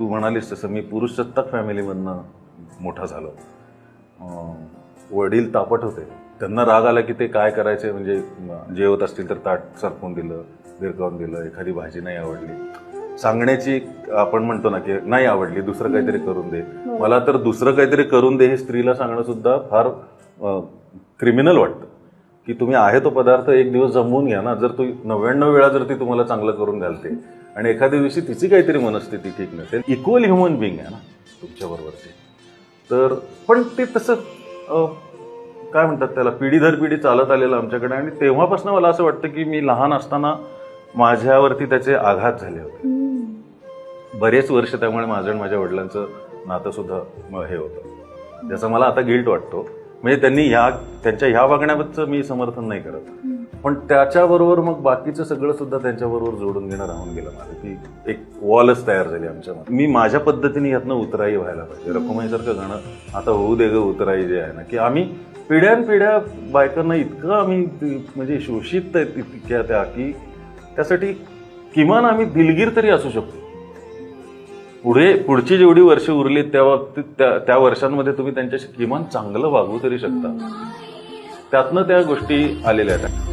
तू म्हणालीस तसं मी पुरुषसत्ताक फॅमिलीमधनं मोठा झालो. वडील तापट होते. त्यांना राग आला की ते काय करायचे? म्हणजे जेवत असतील तर ताट सरकवून दिलं विरकावून दिलं एखादी भाजी नाही आवडली. सांगण्याची आपण म्हणतो ना की नाही आवडली दुसरं काहीतरी करून दे. मला तर दुसरं काहीतरी करून दे हे स्त्रीला सांगणं सुद्धा फार क्रिमिनल वाटतं. की तुम्ही आहे तो पदार्थ एक दिवस जमवून घ्या ना. जर तू नव्याण्णव वेळा जर ती तुम्हाला चांगलं करून घालते आणि एखाद्या दिवशी तिची काहीतरी मनस्थिती ठीक नसेल इक्वल ह्युमन बिंग आहे ना तुमच्याबरोबरची तर पण ते तसं काय म्हणतात त्याला पिढी दर पिढी चालत आलेलं आमच्याकडे आणि तेव्हापासून मला असं वाटतं की मी लहान असताना माझ्यावरती त्याचे आघात झाले होते. बरेच वर्ष त्यामुळे माझं आणि माझ्या वडिलांचं नातं सुद्धा हे होतं. ज्याचा मला आता गिल्ट वाटतो. म्हणजे त्यांनी ह्या त्यांच्या ह्या वागण्याबद्दलचं मी समर्थन नाही करत. पण त्याच्याबरोबर मग बाकीचं सगळं सुद्धा त्यांच्याबरोबर जोडून घेणं राहून गेलं माझं. की एक वॉलच तयार झाली आमच्यामध्ये मी माझ्या पद्धतीने यातनं उतराई व्हायला पाहिजे. रखुमाईसारखं गाणं आता होऊ दे ग उतराई जे आहे ना की आम्ही पिढ्यानपिढ्या बायकांना इतकं आम्ही म्हणजे शोषित आहेत इतक्या त्या की त्यासाठी किमान आम्ही दिलगीर तरी असू शकतो. पुढे पुढची जेवढी वर्ष उरली त्या बाबतीत त्या त्या वर्षांमध्ये तुम्ही त्यांच्याशी किमान चांगलं वागू तरी शकता. त्यातनं त्या गोष्टी आलेल्या आहेत.